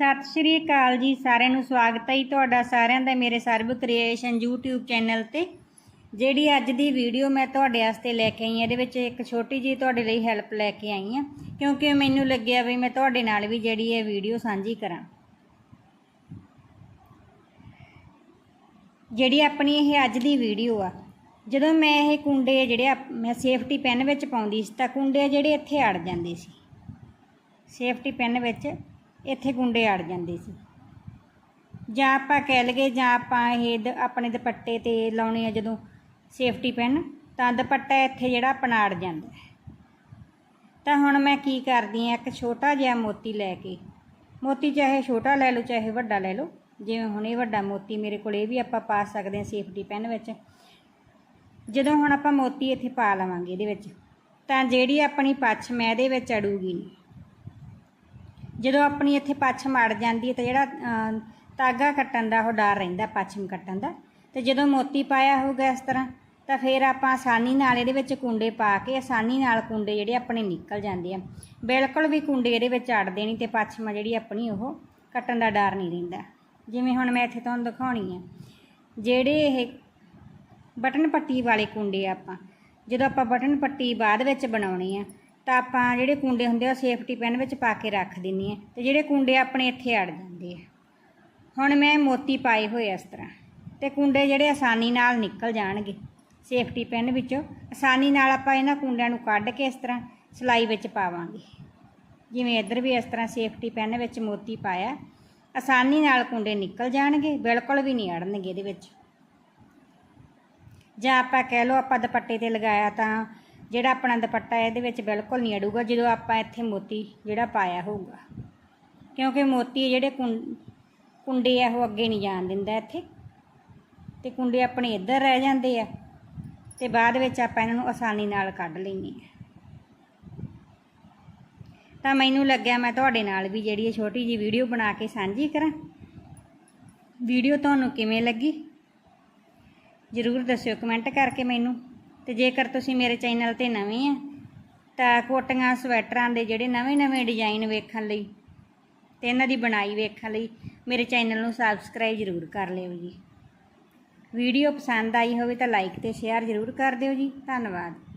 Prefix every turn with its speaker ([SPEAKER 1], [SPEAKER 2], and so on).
[SPEAKER 1] ਸਤਿ ਸ਼੍ਰੀ ਅਕਾਲ ਜੀ, ਸਾਰਿਆਂ ਨੂੰ ਸਵਾਗਤ ਹੈ ਜੀ ਤੁਹਾਡਾ, ਸਾਰਿਆਂ ਦਾ ਮੇਰੇ ਸਰਬ ਕ੍ਰੀਏਸ਼ਨ YouTube ਚੈਨਲ ਤੇ, ਜਿਹੜੀ ਅੱਜ ਦੀ ਵੀਡੀਓ ਮੈਂ ਤੁਹਾਡੇ ਵਾਸਤੇ ਲੈ ਕੇ ਆਈ ਹਾਂ, ਇਹਦੇ ਵਿੱਚ ਇੱਕ ਛੋਟੀ ਜੀ ਤੁਹਾਡੇ ਲਈ ਹੈਲਪ ਲੈ ਕੇ ਆਈ ਹਾਂ, ਕਿਉਂਕਿ ਮੈਨੂੰ ਲੱਗਿਆ ਵੀ ਮੈਂ ਤੁਹਾਡੇ ਨਾਲ ਵੀ ਜਿਹੜੀ ਇਹ ਵੀਡੀਓ ਸਾਂਝੀ ਕਰਾਂ। ਜਿਹੜੀ ਆਪਣੀ ਇਹ ਅੱਜ ਦੀ ਵੀਡੀਓ ਆ, ਜਦੋਂ ਮੈਂ ਇਹ ਕੁੰਡੇ ਜਿਹੜੇ ਮੈਂ ਸੇਫਟੀ ਪੈਨ ਵਿੱਚ ਪਾਉਂਦੀ ਸੀ, ਤਾਂ ਕੁੰਡੇ ਜਿਹੜੇ ਇੱਥੇ ਅੜ ਜਾਂਦੇ ਸੀ। ਸੇਫਟੀ ਪੈਨ ਵਿੱਚ ਇੱਥੇ ਗੁੰਡੇ ਅੜ ਜਾਂਦੇ ਸੀ। ਜਾਂ ਆਪਾਂ ਕਹਿ ਲਈਏ, ਜਾਂ ਆਪਾਂ ਇਹ ਦ- ਆਪਣੇ ਦੁਪੱਟੇ ਤੇ ਲਾਉਣੇ ਆ ਜਦੋਂ ਸੇਫਟੀ ਪੈਨ ਤਾਂ ਦੁਪੱਟਾ ਇੱਥੇ ਜਿਹੜਾ ਆਪਣਾ ਅੜ ਜਾਂਦਾ ਤਾਂ ਹੁਣ ਮੈਂ ਕੀ ਕਰਦੀ ਆ ਇੱਕ ਛੋਟਾ ਜਿਹਾ ਮੋਤੀ ਲੈ ਕੇ, ਮੋਤੀ ਚਾਹੇ ਛੋਟਾ ਲੈ ਲਓ, ਚਾਹੇ ਵੱਡਾ ਲੈ ਲਓ, ਜਿਵੇਂ ਹੁਣ ਇਹ ਵੱਡਾ ਮੋਤੀ ਮੇਰੇ ਕੋਲ, ਇਹ ਵੀ ਆਪਾਂ ਪਾ ਸਕਦੇ ਹਾਂ ਸੇਫਟੀ ਪੈਨ ਵਿੱਚ। ਜਦੋਂ ਹੁਣ ਆਪਾਂ ਮੋਤੀ ਇੱਥੇ ਪਾ ਲਵਾਂਗੇ ਇਹਦੇ ਵਿੱਚ, ਤਾਂ ਜਿਹੜੀ ਆਪਣੀ ਪੱਛ ਮੈਂ ਇਹਦੇ ਵਿੱਚ ਅੜੂਗੀ ਨਹੀਂ ਜਦੋਂ ਆਪਣੀ ਇੱਥੇ ਪੱਛਮ ਅੜ ਜਾਂਦੀ ਹੈ ਤਾਂ ਜਿਹੜਾ ਅਮ, ਤਾਗਾ ਕੱਟਣ ਦਾ ਉਹ ਡਰ ਰਹਿੰਦਾ ਪੱਛਮ ਕੱਟਣ ਦਾ। ਤੇ ਜਦੋਂ ਮੋਤੀ ਪਾਇਆ ਹੋਊਗਾ ਇਸ ਤਰ੍ਹਾਂ ਤਾਂ ਫਿਰ ਆਪਾਂ ਆਸਾਨੀ ਨਾਲ ਇਹਦੇ ਵਿੱਚ ਕੁੰਡੇ ਪਾ ਕੇ ਆਸਾਨੀ ਨਾਲ ਕੁੰਡੇ ਜਿਹੜੇ ਆਪਣੇ ਨਿਕਲ ਜਾਂਦੇ ਆ। ਬਿਲਕੁਲ ਵੀ ਕੁੰਡੇ ਇਹਦੇ ਵਿੱਚ ਅੜਦੇ ਨਹੀਂ ਤੇ ਪੱਛਮ ਜਿਹੜੀ ਆਪਣੀ ਉਹ ਕੱਟਣ ਦਾ ਡਰ ਨਹੀਂ ਰਹਿੰਦਾ। ਜਿਵੇਂ ਹੁਣ ਮੈਂ ਇੱਥੇ ਤੁਹਾਨੂੰ ਦਿਖਾਉਣੀ ਆ ਜਿਹੜੇ ਇਹ ਬਟਨ ਪੱਟੀ ਵਾਲੇ ਕੁੰਡੇ ਆ ਆਪਾਂ ਜਦੋਂ ਆਪਾਂ ਬਟਨ ਪੱਟੀ ਬਾਅਦ ਵਿੱਚ ਬਣਾਉਣੀ ਆ ਤਾਂ ਆਪਾਂ ਜਿਹੜੇ ਕੁੰਡੇ ਹੁੰਦੇ ਆ, ਉਹ ਸੇਫਟੀ ਪੈਨ ਵਿੱਚ ਪਾ ਕੇ ਰੱਖ ਦਿੰਨੀ ਆ ਤੇ ਜਿਹੜੇ ਕੁੰਡੇ ਆਪਣੇ ਇੱਥੇ ਅੜ ਜਾਂਦੇ ਆ। ਹੁਣ ਮੈਂ ਮੋਤੀ ਪਾਏ ਹੋਏ ਇਸ ਤਰ੍ਹਾਂ। ਤੇ ਕੁੰਡੇ ਜਿਹੜੇ ਆਸਾਨੀ ਨਾਲ ਨਿਕਲ ਜਾਣਗੇ ਸੇਫਟੀ ਪੈਨ ਵਿੱਚੋਂ। ਆਸਾਨੀ ਨਾਲ ਆਪਾਂ ਇਹਨਾਂ ਕੁੰਡਿਆਂ ਨੂੰ ਕੱਢ ਕੇ ਇਸ ਤਰ੍ਹਾਂ ਸਲਾਈ ਵਿੱਚ ਪਾਵਾਂਗੇ। ਜਿਵੇਂ ਇੱਧਰ ਵੀ ਇਸ ਤਰ੍ਹਾਂ ਸੇਫਟੀ ਪੈਨ ਵਿੱਚ ਮੋਤੀ ਪਾਇਆ। ਆਸਾਨੀ ਨਾਲ ਕੁੰਡੇ ਨਿਕਲ ਜਾਣਗੇ, ਬਿਲਕੁਲ ਵੀ ਨਹੀਂ ਅੜਨਗੇ ਇਹਦੇ ਵਿੱਚ। ਜਾਂ ਆਪਾਂ ਕਹਿ ਲਓ ਆਪਾਂ ਦੁਪੱਟੇ ਤੇ ਲਗਾਇਆ ਤਾਂ ਜਿਹੜਾ ਆਪਣਾ ਦੁਪੱਟਾ ਹੈ ਇਹਦੇ ਵਿੱਚ ਬਿਲਕੁਲ ਨਹੀਂ ਅੜੂਗਾ, ਜਦੋਂ ਆਪਾਂ ਇੱਥੇ ਮੋਤੀ ਜਿਹੜਾ ਪਾਇਆ ਹੋਊਗਾ। ਕਿਉਂਕਿ ਮੋਤੀ ਜਿਹੜੇ ਕੁੰ- ਕੁੰਡੇ ਆ, ਉਹ ਅੱਗੇ ਨਹੀਂ ਜਾਣ ਦਿੰਦਾ ਇੱਥੇ। ਤੇ ਕੁੰਡੇ ਆਪਣੇ ਇੱਧਰ ਰਹਿ ਜਾਂਦੇ ਆ। ਤੇ ਬਾਅਦ ਵਿੱਚ ਆਪਾਂ ਇਹਨਾਂ ਨੂੰ ਆਸਾਨੀ ਨਾਲ ਕੱਢ ਲੈਂਦੇ ਆ। ਤਾਂ ਮੈਨੂੰ ਲੱਗਿਆ ਮੈਂ ਤੁਹਾਡੇ ਨਾਲ ਵੀ ਜਿਹੜੀ ਇਹ ਛੋਟੀ ਜੀ ਵੀਡੀਓ ਬਣਾ ਕੇ ਸਾਂਝੀ ਕਰਾਂ। ਵੀਡੀਓ ਤੁਹਾਨੂੰ ਕਿਵੇਂ ਲੱਗੀ? ਜ਼ਰੂਰ ਦੱਸਿਓ ਕਮੈਂਟ ਕਰਕੇ ਮੈਨੂੰ। ਤੇ ਜੇਕਰ ਤੁਸੀਂ ਮੇਰੇ ਚੈਨਲ ਤੇ ਨਵੇਂ ਆ, ਤਾਂ ਕੋਟੀਆਂ, ਸਵੈਟਰਾਂ ਦੇ ਜਿਹੜੇ ਨਵੇਂ-ਨਵੇਂ ਡਿਜ਼ਾਈਨ ਵੇਖਣ ਲਈ ਤੇ ਇਹਨਾਂ ਦੀ ਬਣਾਈ ਵੇਖਣ ਲਈ ਮੇਰੇ ਚੈਨਲ ਨੂੰ ਸਬਸਕ੍ਰਾਈਬ ਜ਼ਰੂਰ ਕਰ ਲਿਓ ਜੀ। ਵੀਡੀਓ ਪਸੰਦ ਆਈ ਹੋਵੇ ਤਾਂ ਲਾਈਕ ਤੇ ਸ਼ੇਅਰ ਜ਼ਰੂਰ ਕਰ ਦਿਓ ਜੀ। ਧੰਨਵਾਦ।